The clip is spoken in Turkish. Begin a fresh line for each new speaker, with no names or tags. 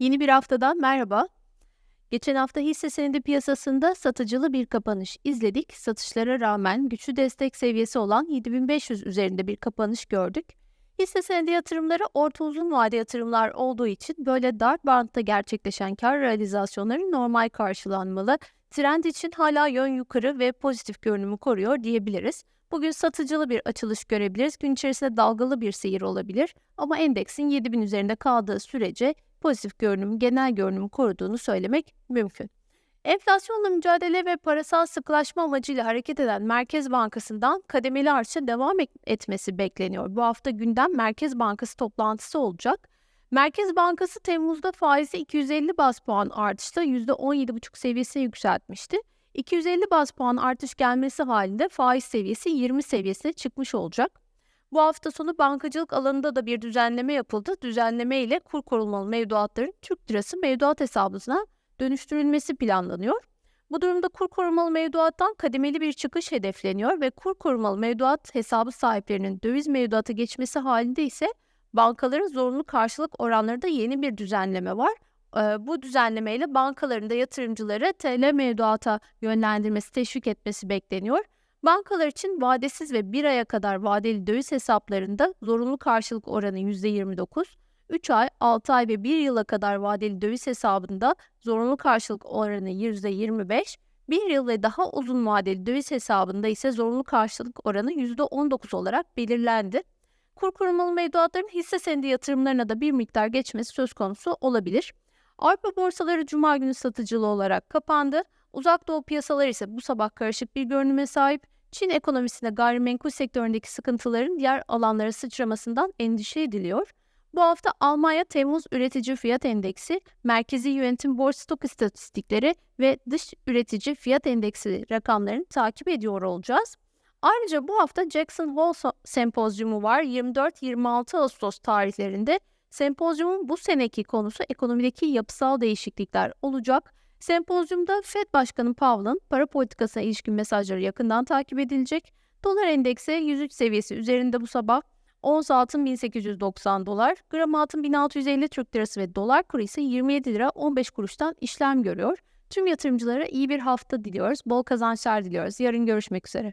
Yeni bir haftadan merhaba. Geçen hafta hisse senedi piyasasında satıcılı bir kapanış izledik. Satışlara rağmen güçlü destek seviyesi olan 7500 üzerinde bir kapanış gördük. Hisse senedi yatırımları orta uzun vade yatırımlar olduğu için böyle dar bantta gerçekleşen kar realizasyonları normal karşılanmalı. Trend için hala yön yukarı ve pozitif görünümü koruyor diyebiliriz. Bugün satıcılı bir açılış görebiliriz. Gün içerisinde dalgalı bir seyir olabilir ama endeksin 7000 üzerinde kaldığı sürece pozitif görünüm, genel görünümü koruduğunu söylemek mümkün. Enflasyonla mücadele ve parasal sıkılaşma amacıyla hareket eden Merkez Bankası'ndan kademeli artışa devam et- etmesi bekleniyor. Bu hafta gündem Merkez Bankası toplantısı olacak. Merkez Bankası Temmuz'da faizi 250 bas puan artışla %17,5 seviyesine yükseltmişti. 250 bas puan artış gelmesi halinde faiz seviyesi 20 seviyesine çıkmış olacak. Bu hafta sonu bankacılık alanında da bir düzenleme yapıldı. Düzenleme ile kur korumalı mevduatların Türk lirası mevduat hesabına dönüştürülmesi planlanıyor. Bu durumda kur korumalı mevduattan kademeli bir çıkış hedefleniyor ve kur korumalı mevduat hesabı sahiplerinin döviz mevduata geçmesi halinde ise bankaların zorunlu karşılık oranlarında yeni bir düzenleme var. Ee, bu düzenlemeyle bankaların da yatırımcıları TL mevduata yönlendirmesi, teşvik etmesi bekleniyor. Bankalar için vadesiz ve bir aya kadar vadeli döviz hesaplarında zorunlu karşılık oranı %29, 3 ay, 6 ay ve 1 yıla kadar vadeli döviz hesabında zorunlu karşılık oranı %25, 1 yıl ve daha uzun vadeli döviz hesabında ise zorunlu karşılık oranı %19 olarak belirlendi. Kur korumalı mevduatların hisse senedi yatırımlarına da bir miktar geçmesi söz konusu olabilir. Avrupa borsaları cuma günü satıcılı olarak kapandı. Uzak Doğu piyasaları ise bu sabah karışık bir görünüme sahip. Çin ekonomisinde gayrimenkul sektöründeki sıkıntıların diğer alanlara sıçramasından endişe ediliyor. Bu hafta Almanya Temmuz Üretici Fiyat Endeksi, Merkezi Yönetim Borç Stok İstatistikleri ve Dış Üretici Fiyat Endeksi rakamlarını takip ediyor olacağız. Ayrıca bu hafta Jackson Hole Sempozyumu var 24-26 Ağustos tarihlerinde. Sempozyumun bu seneki konusu ekonomideki yapısal değişiklikler olacak. Sempozyumda Fed Başkanı Powell'ın para politikasına ilişkin mesajları yakından takip edilecek. Dolar endeksi 103 seviyesi üzerinde bu sabah. Ons altın 1890 dolar, gram altın 1650 Türk lirası ve dolar kuru ise 27 lira 15 kuruştan işlem görüyor. Tüm yatırımcılara iyi bir hafta diliyoruz, bol kazançlar diliyoruz. Yarın görüşmek üzere.